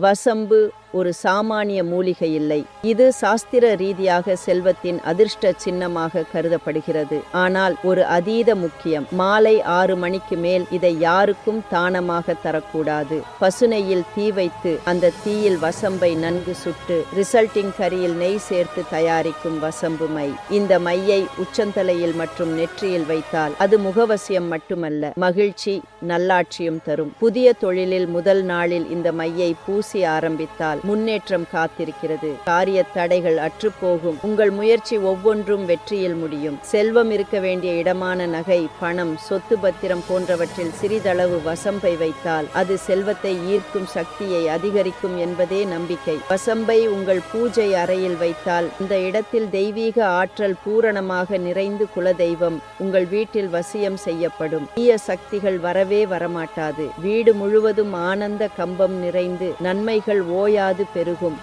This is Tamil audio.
வசம்பு ஒரு சாமானிய மூலிகை இல்லை இது சாஸ்திர ரீதியாக செல்வத்தின் அதிர்ஷ்ட சின்னமாக கருதப்படுகிறது. ஆனால் ஒரு அதீத முக்கியம். மாலை ஆறு மணிக்கு மேல் இதை யாருக்கும் தானமாக தரக்கூடாது. பசுனையில் தீ வைத்து அந்த தீயில் வசம்பை நன்கு சுட்டு ரிசல்ட்டிங் கரியில் நெய் சேர்த்து தயாரிக்கும் வசம்பு மை. இந்த மையை உச்சந்தலையில் மற்றும் நெற்றியில் வைத்தால் அது முகவசியம் மட்டுமல்ல மகிழ்ச்சி நல்லாட்சியும் தரும். புதிய தொழிலில் முதல் நாளில் இந்த மையை பூசி ஆரம்பித்தால் முன்னேற்றம் காத்திருக்கிறது. காரிய தடைகள் அற்றுப்போகும். உங்கள் முயற்சி ஒவ்வொன்றும் வெற்றியில் முடியும். செல்வம் இருக்க வேண்டிய இடமான நகை பணம் சொத்து பத்திரம் போன்றவற்றில் சிறிதளவு வசம்பை வைத்தால் அது செல்வத்தை ஈர்க்கும் சக்தியை அதிகரிக்கும் என்பதே நம்பிக்கை. வசம்பை உங்கள் பூஜை அறையில் வைத்தால் இந்த இடத்தில் தெய்வீக ஆற்றல் பூரணமாக நிறைந்து குலதெய்வம் உங்கள் வீட்டில் வசியம் செய்யப்படும். தீய சக்திகள் வரவே வரமாட்டாது. வீடு முழுவதும் ஆனந்த கம்பம் நிறைந்து நன்மைகள் ஓயா பெருகும்.